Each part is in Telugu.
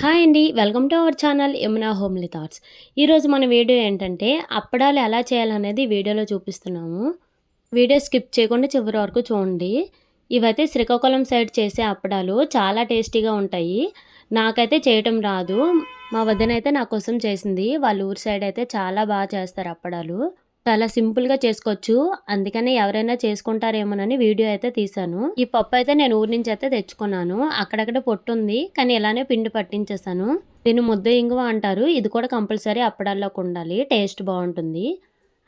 హాయ్ అండి welcome to our channel Yamuna homely thoughts. ఈరోజు మన వీడియో ఏంటంటే అప్పడాలు ఎలా చేయాలనేది వీడియోలో చూపిస్తున్నాము. వీడియో స్కిప్ చేయకుండా చివరి వరకు చూడండి. ఇవైతే శ్రీకాకుళం సైడ్ చేసే అప్పడాలు చాలా టేస్టీగా ఉంటాయి. నాకైతే చేయటం రాదు. మా వద్దనైతే నా కోసం చేసింది. వాళ్ళ ఊరి సైడ్ అయితే చాలా బాగా చేస్తారు అప్పడాలు. చాలా సింపుల్గా చేసుకోవచ్చు. అందుకనే ఎవరైనా చేసుకుంటారేమోనని వీడియో అయితే తీసాను ఈ పప్పు అయితే నేను ఊరి నుంచి అయితే తెచ్చుకున్నాను. అక్కడక్కడ పొట్టు ఉంది. కానీ ఇలానే పిండి పట్టించేసాను దీన్ని ముద్ద ఇంగువ అంటారు. ఇది కూడా కంపల్సరీ అప్పడాల్లోకి ఉండాలి. టేస్ట్ బాగుంటుంది.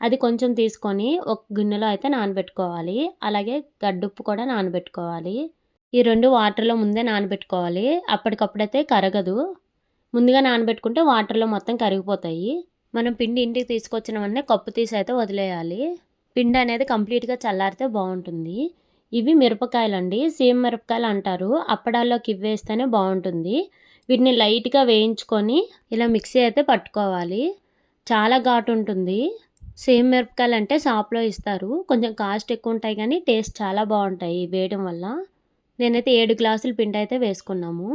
అది కొంచెం తీసుకొని ఒక గిన్నెలో అయితే నానబెట్టుకోవాలి. అలాగే గడ్డుప్పు కూడా నానబెట్టుకోవాలి. ఈ రెండు వాటర్లో ముందే నానబెట్టుకోవాలి. అప్పటికప్పుడైతే కరగదు. ముందుగా నానబెట్టుకుంటే వాటర్లో మొత్తం కరిగిపోతాయి. మనం పిండి ఇంటికి తీసుకొచ్చిన వెంటనే కప్పు తీసి అయితే వదిలేయాలి. పిండి అనేది కంప్లీట్గా చల్లారితే బాగుంటుంది. ఇవి మిరపకాయలు అండి సేమ్ మిరపకాయలు అంటారు. అప్పడాల్లోకి ఇవి వేస్తేనే బాగుంటుంది. వీటిని లైట్గా వేయించుకొని ఇలా మిక్సీ అయితే పట్టుకోవాలి. చాలా ఘాటు ఉంటుంది. సేమ్ మిరపకాయలు అంటే షాప్లో ఇస్తారు. కొంచెం కాస్ట్ ఎక్కువ ఉంటాయి కానీ టేస్ట్ చాలా బాగుంటాయి వేయడం వల్ల. నేనైతే ఏడు గ్లాసులు పిండి అయితే వేసుకున్నాము.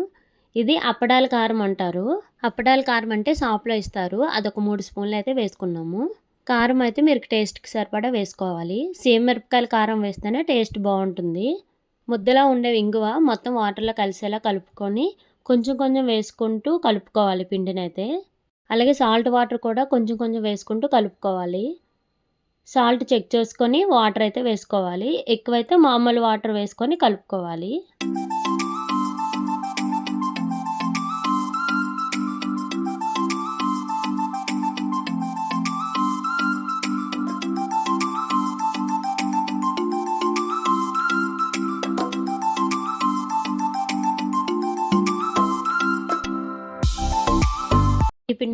ఇది అప్పడాల కారం అంటారు. అప్పడాల కారం అంటే షాప్లో ఇస్తారు. అదొక మూడు స్పూన్లు అయితే వేసుకున్నాము. కారం అయితే మీరు టేస్ట్కి సరిపడా వేసుకోవాలి. సేమ్ మిరపకాయల కారం వేస్తేనే టేస్ట్ బాగుంటుంది. ముద్దలా ఉండే ఇంగువ మొత్తం వాటర్లో కలిసేలా కలుపుకొని కొంచెం కొంచెం వేసుకుంటూ కలుపుకోవాలి పిండిని అయితే. అలాగే సాల్ట్ వాటర్ కూడా కొంచెం కొంచెం వేసుకుంటూ కలుపుకోవాలి. సాల్ట్ చెక్ చేసుకొని వాటర్ అయితే వేసుకోవాలి. ఎక్కువైతే మామూలు వాటర్ వేసుకొని కలుపుకోవాలి.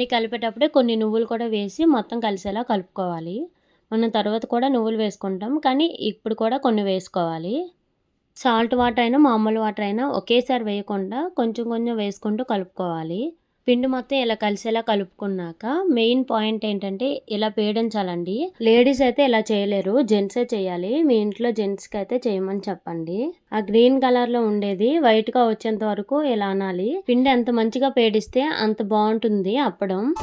పిండి కలిపేటప్పుడే కొన్ని నువ్వులు కూడా వేసి మొత్తం కలిసేలా కలుపుకోవాలి. మనం తర్వాత కూడా నువ్వులు వేసుకుంటాం. కానీ ఇప్పుడు కూడా కొన్ని వేసుకోవాలి. సాల్ట్ వాటర్ అయినా మామూలు వాటర్ అయినా ఒకేసారి వేయకుండా కొంచెం కొంచెం వేసుకుంటూ కలుపుకోవాలి. పిండి మొత్తం ఇలా కలిసేలా కలుపుకున్నాక మెయిన్ పాయింట్ ఏంటంటే ఇలా పేడించాలండి. లేడీస్ అయితే ఇలా చేయలేరు. జెంట్సే చేయాలి. మీ ఇంట్లో జెంట్స్కి అయితే చేయమని చెప్పండి. ఆ గ్రీన్ కలర్లో ఉండేది వైట్గా వచ్చేంత వరకు ఇలా అనాలి. పిండి ఎంత మంచిగా పేడిస్తే అంత బాగుంటుంది అప్పడం.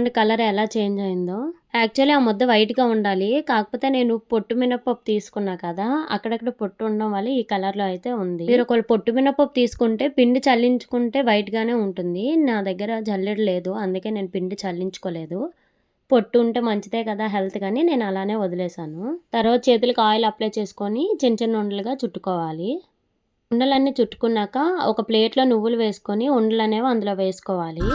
చూడండి కలర్ ఎలా చేంజ్ అయిందో. యాక్చువల్లీ ఆ ముద్ద వైట్గా ఉండాలి. కాకపోతే నేను పొట్టు మినపప్పు తీసుకున్నా కదా అక్కడక్కడ పొట్టు ఉండడం వల్ల ఈ కలర్లో అయితే ఉంది. మీరు ఒకవేళ పొట్టు మినపప్పు తీసుకుంటే పిండి చల్లించుకుంటే వైట్గానే ఉంటుంది. నా దగ్గర జల్లెడ లేదు అందుకే నేను పిండి చల్లించుకోలేదు. పొట్టు ఉంటే మంచిదే కదా హెల్త్ కానీ నేను అలానే వదిలేసాను తర్వాత చేతులకు ఆయిల్ అప్లై చేసుకొని చిన్న చిన్న ఉండలుగా చుట్టుకోవాలి. ఉండలన్నీ చుట్టుకున్నాక ఒక ప్లేట్లో నువ్వులు వేసుకొని ఉండలు అనేవి అందులో వేసుకోవాలి.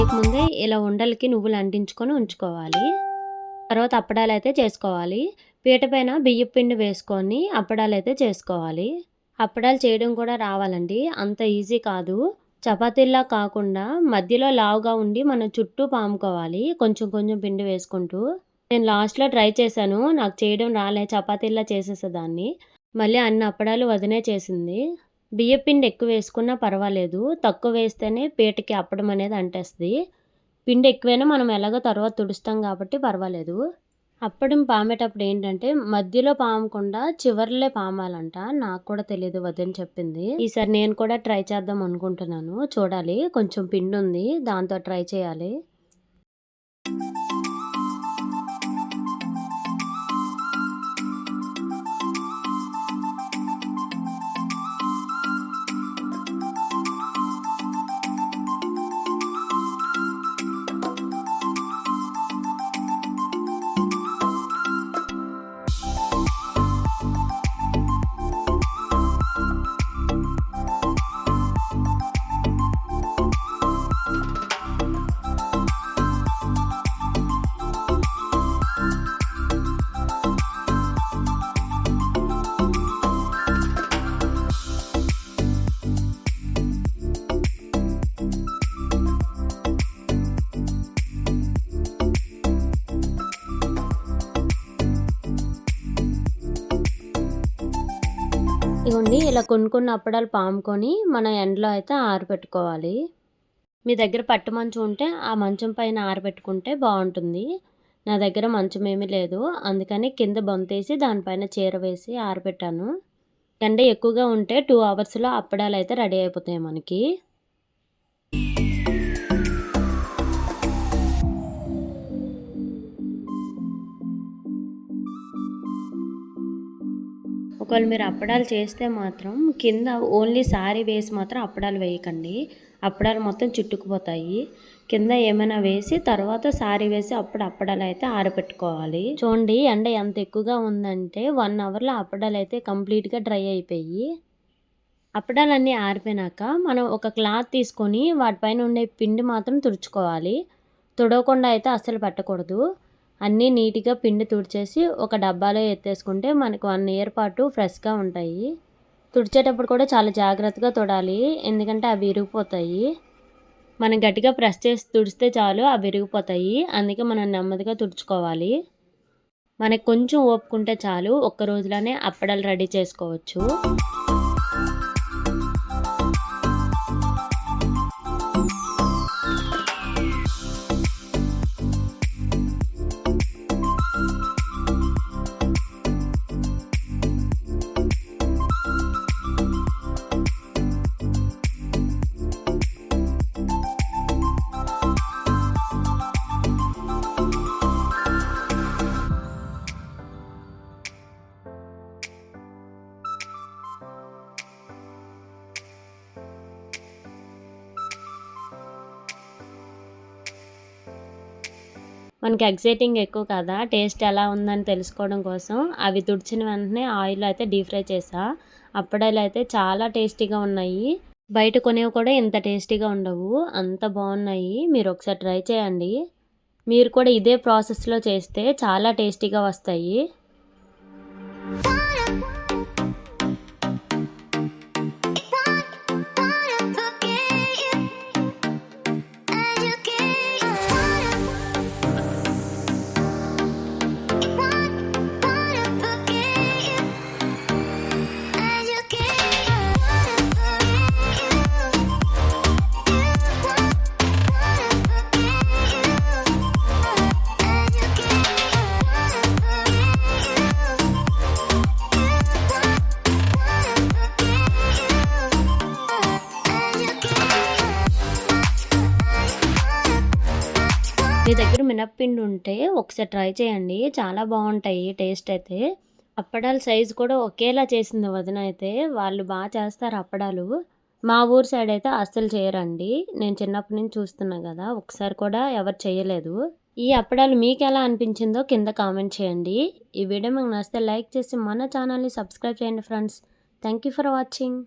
అప్పడాలు చేయకముందే ఇలా ఉండలకి నువ్వులు అంటించుకొని ఉంచుకోవాలి. తర్వాత అప్పడాలు అయితే చేసుకోవాలి. పీట పైన బియ్యపు పిండి వేసుకొని అప్పడాలు అయితే చేసుకోవాలి. అప్పడాలు చేయడం కూడా రావాలండి. అంత ఈజీ కాదు. చపాతీల్లా కాకుండా మధ్యలో లావుగా ఉండి మనం చుట్టూ పాముకోవాలి. కొంచెం కొంచెం పిండి వేసుకుంటూ. నేను లాస్ట్లో ట్రై చేశాను. నాకు చేయడం రాలే. చపాతీల్లా చేసేసేదాన్ని. మళ్ళీ అన్ని అప్పడాలు వదినే చేసింది. బియ్యం పిండి ఎక్కువ వేసుకున్నా పర్వాలేదు. తక్కువ వేస్తేనే పీటకి అప్పడం అనేది అంటేస్తుంది. పిండి ఎక్కువైనా మనం ఎలాగో తర్వాత తుడుస్తాం కాబట్టి పర్వాలేదు. అప్పడం పామేటప్పుడు ఏంటంటే మధ్యలో పామకుండా చివర్లే పామాలంట. నాకు కూడా తెలియదు వద్దని చెప్పింది. ఈసారి నేను కూడా ట్రై చేద్దాం అనుకుంటున్నాను. చూడాలి. కొంచెం పిండి ఉంది దాంతో ట్రై చేయాలి. ఇవ్వండి ఇలా కొనుక్కున్న అప్పడాలు పాముకొని మన ఎండలో అయితే ఆరబెట్టుకోవాలి. మీ దగ్గర పట్టు మంచం ఉంటే ఆ మంచం పైన ఆరబెట్టుకుంటే బాగుంటుంది. నా దగ్గర మంచం ఏమీ లేదు. అందుకని కింద బొంతేసి దానిపైన చీర వేసి ఆరబెట్టాను. ఎండ ఎక్కువగా ఉంటే టూ అవర్స్లో అప్పడాలు అయితే రెడీ అయిపోతాయి మనకి. ఒకవేళ మీరు అప్పడాలు చేస్తే మాత్రం కింద ఓన్లీ సారీ వేసి మాత్రం అప్పడాలు వేయకండి. అప్పడాలు మొత్తం చుట్టుకుపోతాయి. కింద ఏమైనా వేసి తర్వాత సారీ వేసి అప్పుడు అప్పడాలు అయితే ఆరబెట్టుకోవాలి. చూడండి ఎండ ఎంత ఎక్కువగా ఉందంటే వన్ అవర్లో అప్పడాలు అయితే కంప్లీట్గా డ్రై అయిపోయి అప్పడాలన్నీ ఆరిపోయినాక మనం ఒక క్లాత్ తీసుకొని వాటిపైన ఉండే పిండి మాత్రం తుడుచుకోవాలి. తుడవకుండా అయితే అస్సలు పెట్టకూడదు. అన్నీ నీట్గా పిండి తుడిచేసి ఒక డబ్బాలో ఎత్తేసుకుంటే మనకు వన్ ఇయర్ పాటు ఫ్రెష్గా ఉంటాయి. తుడిచేటప్పుడు కూడా చాలా జాగ్రత్తగా తుడాలి ఎందుకంటే అవి విరిగిపోతాయి. మనం గట్టిగా ప్రెస్ చేసి తుడిస్తే చాలు అవి విరిగిపోతాయి అందుకే మనం నెమ్మదిగా తుడుచుకోవాలి. మనకు కొంచెం ఓపుకుంటే చాలు ఒక్క రోజులోనే అప్పడాలు రెడీ చేసుకోవచ్చు. మనకి ఎగ్జైటింగ్ ఎక్కువ కదా టేస్ట్ ఎలా ఉందని తెలుసుకోవడం కోసం అవి తుడిచిన వెంటనే ఆయిల్ అయితే డీప్ ఫ్రై చేసా. అప్పడాలు అయితే చాలా టేస్టీగా ఉన్నాయి. బయట కొనేవి కూడా ఇంత టేస్టీగా ఉండవు అంత బాగున్నాయి. మీరు ఒకసారి ట్రై చేయండి. మీరు కూడా ఇదే ప్రాసెస్లో చేస్తే చాలా టేస్టీగా వస్తాయి. మీ దగ్గర మినప్పిండి ఉంటే ఒకసారి ట్రై చేయండి. చాలా బాగుంటాయి టేస్ట్ అయితే. అప్పడాల సైజు కూడా ఒకేలా చేసింది వదిన అయితే. వాళ్ళు బాగా చేస్తారు అప్పడాలు. మా ఊరు సైడ్ అయితే అస్సలు చేయరండి. నేను చిన్నప్పటి నుంచి చూస్తున్నా కదా ఒకసారి కూడా ఎవరు చేయలేదు. ఈ అప్పడాలు మీకు ఎలా అనిపించిందో కింద కామెంట్ చేయండి. ఈ వీడియో మీకు నచ్చితే లైక్ చేసి మన ఛానల్ని సబ్స్క్రైబ్ చేయండి friends. Thank you for watching.